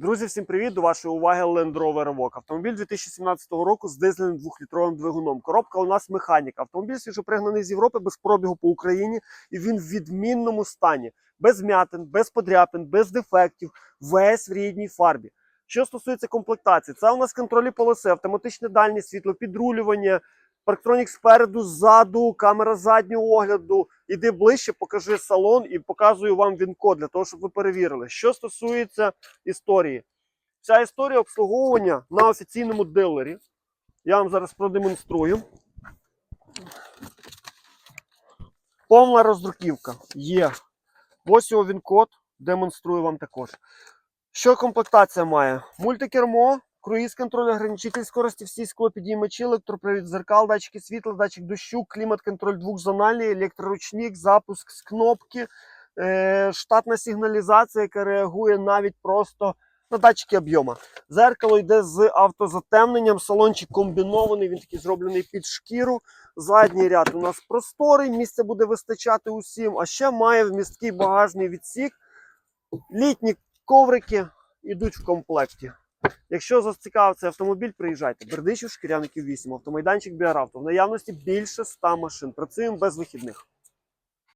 Друзі, всім привіт! До вашої уваги Land Rover Evoque. Автомобіль 2017 року з дизельним двохлітровим двигуном. Коробка у нас механіка. Автомобіль свіжопригнаний з Європи без пробігу по Україні, і він в відмінному стані, без м'ятин, без подряпин, без дефектів, весь в рідній фарбі. Що стосується комплектації, це у нас контролі полоси, автоматичне дальнє світло, підрулювання, парктронік спереду, ззаду, камера заднього огляду. Іди ближче, покажи салон і показую вам він-код для того, щоб ви перевірили. Що стосується історії, вся історія обслуговування на офіційному дилері. Я вам зараз продемонструю. Повна роздруківка є. Ось його він-код, демонструю вам також. Що комплектація має? Мультикермо, круїз контроль, ограничитель скорості, всі склопідіймачі, електропривід зеркал, датчики світла, датчик дощу, клімат-контроль двохзональний, електроручник, запуск з кнопки, е, штатна сигналізація, яка реагує навіть просто на датчики об'єму. Зеркало йде з автозатемненням, салончик комбінований, він такий зроблений під шкіру. Задній ряд у нас просторий, місця буде вистачати усім, а ще має вмісткий багажний відсік. Літні коврики йдуть в комплекті. Якщо зацікавив цей автомобіль, приїжджайте. Бердичів, Шкіряників 8, автомайданчик Біаравто. В наявності більше 100 машин. Працюємо без вихідних.